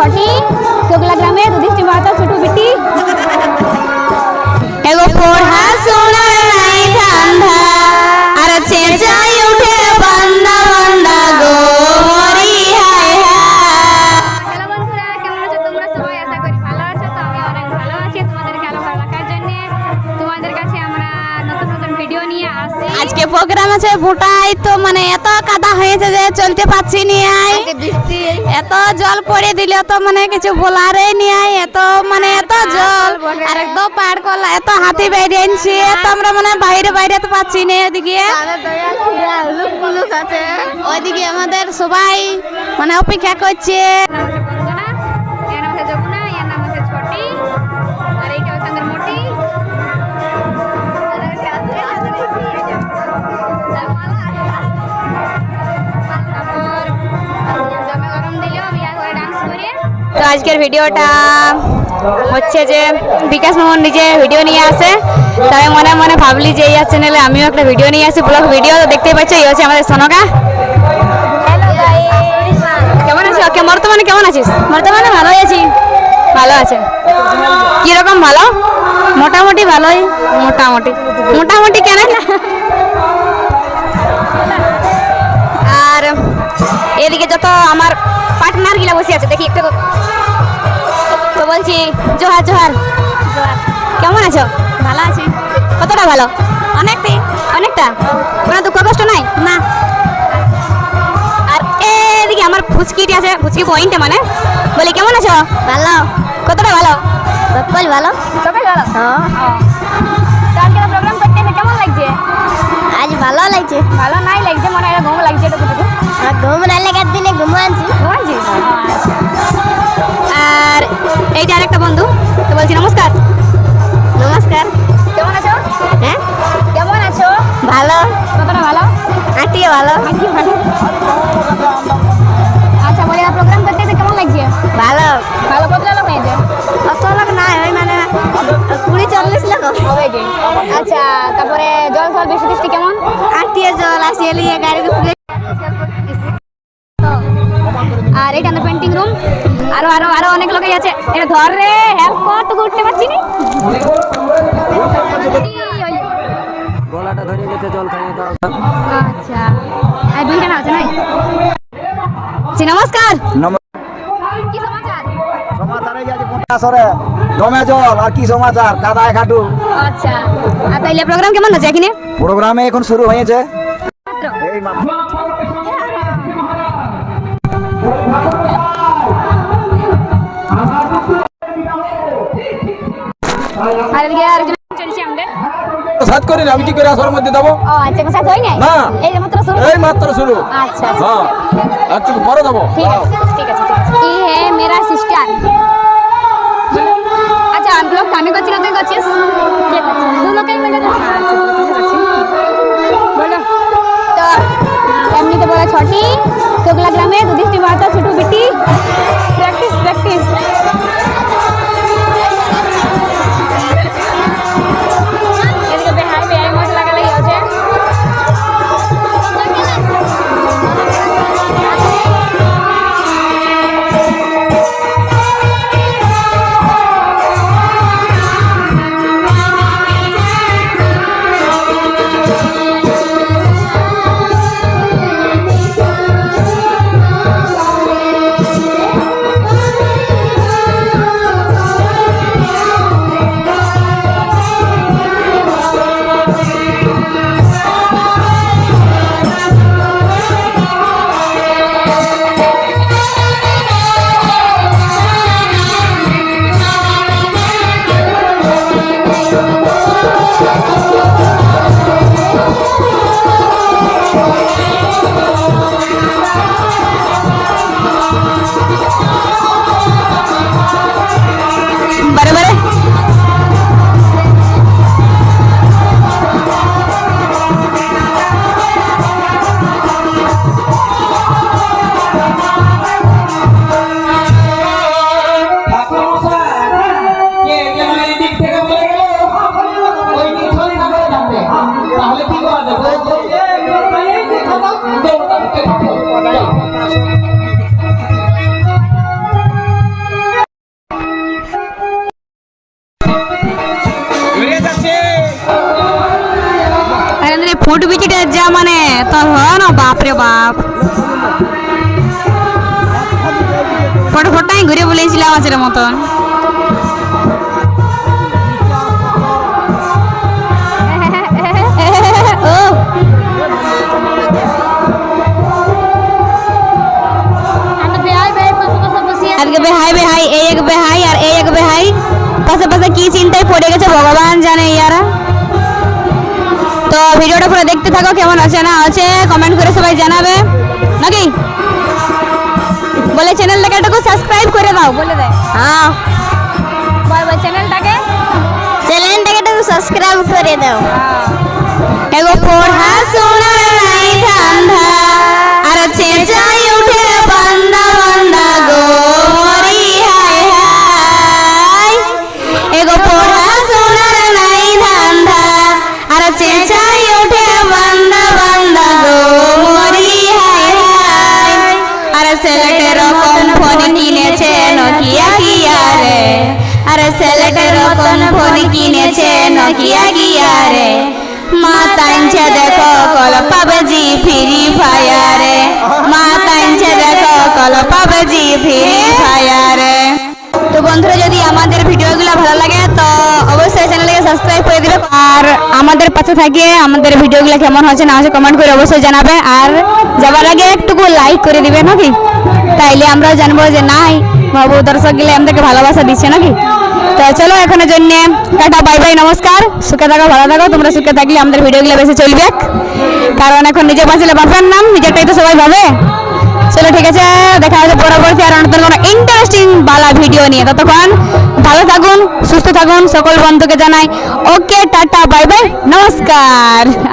ছটি চোগলা গ্রামে যুধিষ্ঠির মাহাতো ছোট বিটি আছে ভোটাই তো মানে এত কাদা হয়েছে যে চলতে পারছি নি আই। এত জল পড়ে দিলে তো মানে কিছু বলারে নি আই। এত মানে এত জল। আর একদম পার করলা এত হাতি বাইরে আনছি। তো আমরা মানে বাইরে বাইরে তো পাচ্ছি না এদিকে। ওইদিকে আমাদের সবাই মানে অপেক্ষা করছে। আজকের ভিডিওটা হচ্ছে যে বিকাশ মোহন নিজে ভিডিও নিয়ে আসে। তাই মনে মনে ভাবলি যে এই চ্যানেলে আমিও একটা ভিডিও নিয়ে আসি ব্লগ ভিডিও তো দেখতেই পাচ্ছ এই হচ্ছে আমাদের সোনকা। কেমন আছো? বর্তমানে কেমন আছিস? বর্তমানে ভালোই আছি। ভালো আছে। কীরকম ভালো? মোটামুটি ভালোই। মোটামুটি। মোটামুটি কেন? এদিকে যত আমার পার্টনার গিলা বসে আছে দেখি একটু তো বলছি জোহার জোহার। কেমন আছো? ভালো আছি। কতটা ভালো? অনেকটাই। অনেকটা? কোনো দুঃখ কষ্ট নাই? না। আর এদিকে আমার ফুচকিটি আছে ফুচকি পয়েন্টে মানে। বলি কেমন আছো? ভালো। কতটা ভালো? সকল ভালো। সকল ভালো? আজকে প্রোগ্রাম করতে কেমন লাগছে? আজ ভালো লাগছে। ভালো নাই লাগছে মনে হয় ঘুম লাগছে একটু ঘুম না লাগার দিনে ঘুম আনছি ঘুমাচ্ছিস আর এইটা আরেকটা বন্ধু তো বলছি নমস্কার। নমস্কার। কেমন আছো? হ্যাঁ? কেমন আছো? ভালো। কতটা ভালো? আটিয়ে ভালো। আচ্ছা বলি প্রোগ্রাম করতে এসে কেমন লাগছে? ভালো। ভালো কতটা লোক হয়েছে অত লোক নাই ওই মানে কুড়ি চল্লিশ লোক। হবে আচ্ছা তারপরে জল জল বৃষ্টি কেমন? আটিয়ে জল আসিয়ে লিয়ে গাড়ি আর এটা আমাদের পেন্টিং রুম আরও আরও আরও অনেক লোকই আছে। এটা ধর রে হেল্প কর তো উঠতে পারছি না। গলাটা ধরে গেছে জল খাইয়ে দাও। আচ্ছা। আর দুইটা না আছে নাই? জি, নমস্কার। কি সমাচার? সমাচারে যাচ্ছে পঞ্চাশরে জমে জল আর কি সমাচার কাদায় খাটু আচ্ছা। আর তাইলে প্রোগ্রাম কেমন হচ্ছে এখানে? প্রোগ্রামে এখন শুরু হয়েছে। এই মাত্র। সাত করি না আমি কি করে আসর মধ্যে দেবো না। এই মাত্র শুরু একটু হ্যাঁ। পরে দেবো ছটি। চোখলা গ্রামে দুধিষ্ঠী মাতা ছোটু বিটি। প্র্যাকটিস প্র্যাকটিস ফুট বিচিটের যা মানে তোর হয় না বাপরে বাপ ফটো ফটোই ঘুরে বলেছিলাম আছে মতন আজকে বেহাই বেহাই এই এক বেহাই আর এই এক বেহাই পাশে পাশে কি ভিডিওটা পুরো দেখতে থাকো কেমন আছে না আছে কমেন্ট করে সবাই জানাবে। নাকি? বলে চ্যানেলটাকে একটু সাবস্ক্রাইব করে দাও বলে দেয়। হ্যাঁ। বল বল চ্যানেলটাকে চ্যানেলটাকে একটু সাবস্ক্রাইব করে দাও। এগো পড়াশোনার নাই রকম ফোন কিনেছে নোকিয়া কিয়া রে মা তাইছে দেখো, কল পাবজি ফ্রি ফায়ারে মা তাইছে দেখো, কল পাবজি ফ্রি ফায়ারে তো বন্ধুরা, যদি আমাদের ভিডিওগুলো ভালো লাগে, তো অবশ্যই চ্যানেলকে সাবস্ক্রাইব করে দিবে। আর আমাদের পাশে থাকে আমাদের ভিডিওগুলো কেমন হচ্ছে না হচ্ছে কমেন্ট করে অবশ্যই জানাবে। আর যাবার আগে একটুকু লাইক করে দিবে, নাকি? তাইলে আমরাও জানব যে, নাই বাবু দর্শক গেলে আমাদেরকে ভালোবাসা দিচ্ছে, নাকি? তো চলো, এখনের জন্য টাটা, বাই বাই, নমস্কার। সুখে থাকো, ভালো থাকো। তোমরা সুখে থাকলে আমাদের ভিডিওগুলো বেশি চলবে। কারণ এখন নিজে বাঁচলে বাপের নাম, নিজেরটাই তো সবাই ভাবে। চলো, ঠিক আছে, দেখা হবে পরবর্তী আর নতুন কোনো ইন্টারেস্টিং বালা ভিডিও নিয়ে। ততক্ষণ ভালো থাকুন, সুস্থ থাকুন, সকল বন্ধুকে জানাই ওকে টাটা, বাই বাই, নমস্কার।